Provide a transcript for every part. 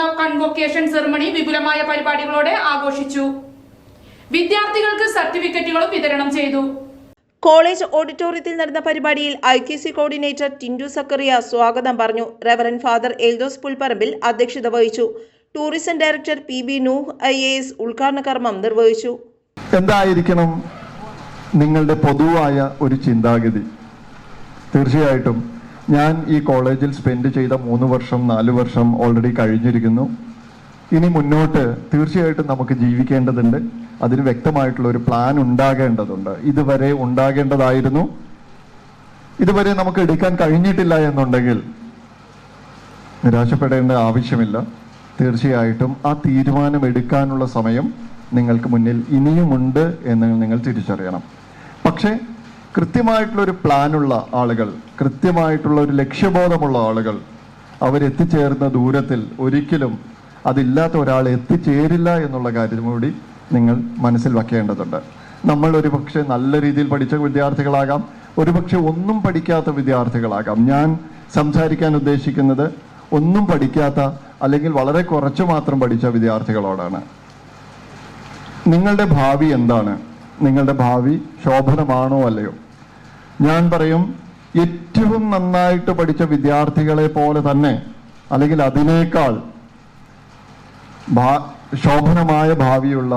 നടന്ന കൺവൊക്കേഷൻ സെറമണി വിപുലമായ പരിപാടികളോടെ ആഘോഷിച്ചു. വിദ്യാർത്ഥികൾക്ക് സർട്ടിഫിക്കറ്റുകളും വിതരണം ചെയ്തു. കോളേജ് ഓഡിറ്റോറിയത്തിൽ നടന്ന പരിപാടിയിൽ I K C coordinator Tindu Zachariah സ്വാഗതം പറഞ്ഞു. റെവറൻ ഫാദർ എൽദോസ് പുൽപ്പറമ്പിൽ അധ്യക്ഷത വഹിച്ചു. Tourism director P B Nooh I A S ഉദ്ഘാടന കർമ്മം നിർവഹിച്ചു. എന്തായിരിക്കണം നിങ്ങളുടെ പൊതുവായ ഒരു ചിന്താഗതി? തീർച്ചയായിട്ടും ഞാൻ ഈ കോളേജിൽ സ്പെൻഡ് ചെയ്ത മൂന്ന് വർഷം നാല് വർഷം ഓൾറെഡി കഴിഞ്ഞിരിക്കുന്നു. ഇനി മുന്നോട്ട് തീർച്ചയായിട്ടും നമുക്ക് ജീവിക്കേണ്ടതുണ്ട്. അതിന് വ്യക്തമായിട്ടുള്ള ഒരു പ്ലാൻ ഉണ്ടാകേണ്ടതുണ്ട്. ഇതുവരെ ഉണ്ടാകേണ്ടതായിരുന്നു. ഇതുവരെ നമുക്ക് എടുക്കാൻ കഴിഞ്ഞിട്ടില്ല എന്നുണ്ടെങ്കിൽ നിരാശപ്പെടേണ്ട ആവശ്യമില്ല. തീർച്ചയായിട്ടും ആ തീരുമാനം എടുക്കാനുള്ള സമയം നിങ്ങൾക്ക് മുന്നിൽ ഇനിയുമുണ്ട് എന്ന് നിങ്ങൾ തിരിച്ചറിയണം. പക്ഷേ കൃത്യമായിട്ടുള്ള ഒരു പ്ലാനുള്ള ആളുകൾ കൃത്യമായിട്ടുള്ള ഒരു ലക്ഷ്യബോധമുള്ള ആളുകൾ അവരെത്തിച്ചേർന്ന ദൂരത്തിൽ ഒരിക്കലും അതില്ലാത്ത ഒരാൾ എത്തിച്ചേരില്ല എന്നുള്ള കാര്യം കൂടി നിങ്ങൾ മനസ്സിൽ വയ്ക്കേണ്ടതുണ്ട് നമ്മൾ ഒരു പക്ഷേ നല്ല രീതിയിൽ പഠിച്ച വിദ്യാർത്ഥികളാകാം ഒരുപക്ഷെ ഒന്നും പഠിക്കാത്ത വിദ്യാർത്ഥികളാകാം. ഞാൻ സംസാരിക്കാൻ ഉദ്ദേശിക്കുന്നത് ഒന്നും പഠിക്കാത്ത അല്ലെങ്കിൽ വളരെ കുറച്ച് മാത്രം പഠിച്ച വിദ്യാർത്ഥികളോടാണ്. നിങ്ങളുടെ ഭാവി എന്താണ്? നിങ്ങളുടെ ഭാവി ശോഭനമാണോ അല്ലയോ? ഞാൻ പറയും ഏറ്റവും നന്നായിട്ട് പഠിച്ച വിദ്യാർത്ഥികളെ പോലെ തന്നെ അല്ലെങ്കിൽ അതിനേക്കാൾ ശോഭനമായ ഭാവിയുള്ള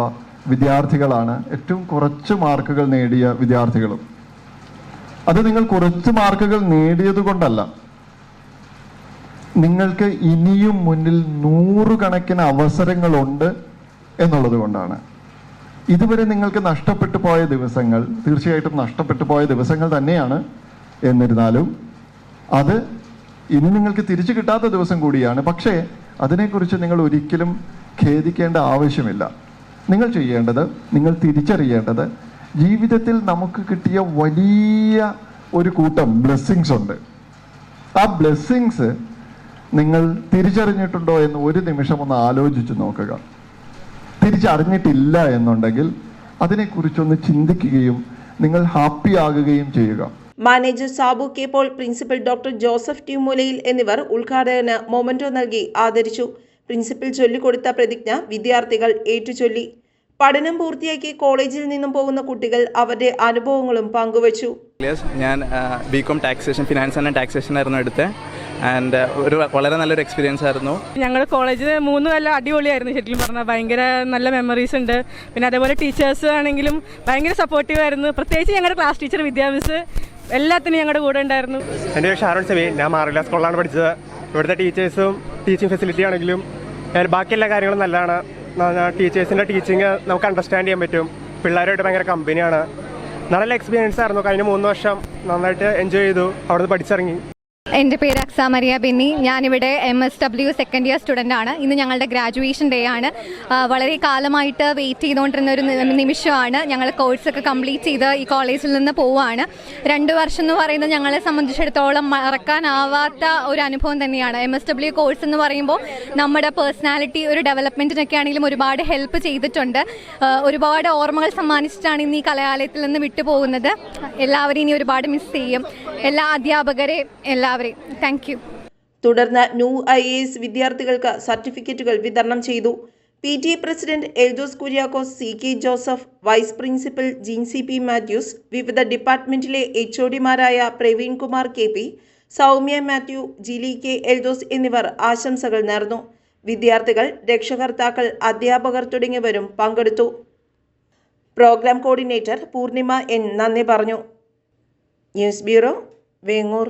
വിദ്യാർത്ഥികളാണ് ഏറ്റവും കുറച്ച് മാർക്കുകൾ നേടിയ വിദ്യാർത്ഥികളും. അത് നിങ്ങൾ കുറച്ച് മാർക്കുകൾ നേടിയത് കൊണ്ടല്ല. നിങ്ങൾക്ക് ഇനിയും മുന്നിൽ നൂറുകണക്കിന് അവസരങ്ങളുണ്ട് എന്നുള്ളത് കൊണ്ടാണ്. ഇതുവരെ നിങ്ങൾക്ക് നഷ്ടപ്പെട്ടു പോയ ദിവസങ്ങൾ തീർച്ചയായിട്ടും നഷ്ടപ്പെട്ടു പോയ ദിവസങ്ങൾ തന്നെയാണ് എന്നിരുന്നാലും അത് ഇനി നിങ്ങൾക്ക് തിരിച്ചു കിട്ടാത്ത ദിവസം കൂടിയാണ്. പക്ഷേ അതിനെക്കുറിച്ച് നിങ്ങൾ ഒരിക്കലും ഖേദിക്കേണ്ട ആവശ്യമില്ല. നിങ്ങൾ ചെയ്യേണ്ടത് നിങ്ങൾ തിരിച്ചറിയേണ്ടത് ജീവിതത്തിൽ നമുക്ക് കിട്ടിയ വലിയ ഒരു കൂട്ടം ബ്ലെസ്സിങ്സ് ഉണ്ട്. ആ ബ്ലെസ്സിങ്സ് നിങ്ങൾ തിരിച്ചറിഞ്ഞിട്ടുണ്ടോ എന്ന് ഒരു നിമിഷം ഒന്ന് ആലോചിച്ച് നോക്കുക. തിരിച്ചറിഞ്ഞിട്ടില്ല എന്നുണ്ടെങ്കിൽ അതിനെക്കുറിച്ചൊന്ന് ചിന്തിക്കുകയും നിങ്ങൾ ഹാപ്പി ആകുകയും ചെയ്യുക. Manager Sabu K Paul principal doctor Joseph Tumulayil എന്നിവർ ഉദ്ഘാടകന് മൊമന്റോ നൽകി ആദരിച്ചു. പ്രിൻസിപ്പൽ ചൊല്ലിക്കൊടുത്ത പ്രതിജ്ഞ വിദ്യാർത്ഥികൾ ഏറ്റുചൊല്ലി. പഠനം പൂർത്തിയാക്കി കോളേജിൽ നിന്നും പോകുന്ന കുട്ടികൾ അവരുടെ അനുഭവങ്ങളും പങ്കുവച്ചു. ഞാൻ BCom taxation finance and taxation ആയിരുന്നു എടുത്തത്. ആൻഡ് ഒരു വളരെ നല്ലൊരു എക്സ്പീരിയൻസ് ആയിരുന്നു. ഞങ്ങൾ കോളേജിൽ മൂന്ന് നല്ല അടിപൊളിയായിരുന്നു ശരിക്കും പറഞ്ഞാൽ ഭയങ്കര നല്ല മെമ്മറീസ് ഉണ്ട്. പിന്നെ അതേപോലെ ടീച്ചേഴ്സ് ആണെങ്കിലും ഭയങ്കര സപ്പോർട്ടീവ് ആയിരുന്നു. പ്രത്യേകിച്ച് ഞങ്ങളുടെ ക്ലാസ് ടീച്ചർ വിദ്യാഭ്യാസ് എല്ലാത്തിനും ഞങ്ങളുടെ കൂടെ ഉണ്ടായിരുന്നു. എന്റെ പേര് ഷാരോൺ സെമി. ഞാൻ മാറില്ല സ്കൂളിലാണ് പഠിച്ചത്. ഇവിടുത്തെ ടീച്ചേഴ്സും ടീച്ചിങ് ഫെസിലിറ്റി ആണെങ്കിലും ബാക്കി എല്ലാ കാര്യങ്ങളും നല്ലതാണ്. ടീച്ചേഴ്സിന്റെ ടീച്ചിങ് നമുക്ക് അണ്ടർസ്റ്റാൻഡ് ചെയ്യാൻ പറ്റും. പിള്ളേരുമായിട്ട് ഭയങ്കര കമ്പനിയാണ് നല്ല എക്സ്പീരിയൻസ് ആയിരുന്നു. കഴിഞ്ഞ മൂന്ന് വർഷം നന്നായിട്ട് എൻജോയ് ചെയ്തു. അവിടുന്ന് പഠിച്ചിറങ്ങി. എന്റെ പേര് അക്സ മരിയ ബെന്നി. ഞാനിവിടെ M S W second year student ആണ്. ഇന്ന് ഞങ്ങളുടെ ഗ്രാജുവേഷൻ ഡേ ആണ്. വളരെ കാലമായിട്ട് വെയിറ്റ് ചെയ്തുകൊണ്ടിരുന്ന ഒരു നിമിഷമാണ് ഞങ്ങൾ കോഴ്സൊക്കെ കംപ്ലീറ്റ് ചെയ്ത് ഈ കോളേജിൽ നിന്ന് പോവുകയാണ് രണ്ട് വർഷം എന്ന് പറയുന്നത് ഞങ്ങളെ സംബന്ധിച്ചിടത്തോളം മറക്കാനാവാത്ത ഒരു അനുഭവം തന്നെയാണ്. എം എസ് ഡബ്ല്യു കോഴ്സ് എന്ന് പറയുമ്പോൾ നമ്മുടെ പേഴ്സണാലിറ്റി ഒരു ഡെവലപ്മെന്റിനൊക്കെ ആണെങ്കിലും ഒരുപാട് ഹെൽപ്പ് ചെയ്തിട്ടുണ്ട്. ഒരുപാട് ഓർമ്മകൾ സമ്മാനിച്ചിട്ടാണ് ഇന്ന് ഈ കലാലയത്തിൽ നിന്ന് വിട്ടുപോകുന്നത്. എല്ലാവരും ഇനി ഒരുപാട് മിസ് ചെയ്യും. എല്ലാ അധ്യാപകരെയും എല്ലാവരെയും. താങ്ക് യു തുടർന്ന് ന്യൂ ഐ എ എസ് വിദ്യാർത്ഥികൾക്ക് സർട്ടിഫിക്കറ്റുകൾ വിതരണം ചെയ്തു. P T president Eljos Kuriakose C K Joseph vice principal Jincy P Mathews വിവിധ ഡിപ്പാർട്ട്മെന്റിലെ H ഒഡിമാരായ Praveen Kumar K P Soumya Mathew Jili K Eljos എന്നിവർ ആശംസകൾ നേർന്നു. വിദ്യാർത്ഥികൾ രക്ഷകർത്താക്കൾ അധ്യാപകർ തുടങ്ങിയവരും പങ്കെടുത്തു. പ്രോഗ്രാം കോർഡിനേറ്റർ പൂർണിമ എൻ നന്ദി പറഞ്ഞു. News bureau Vengoor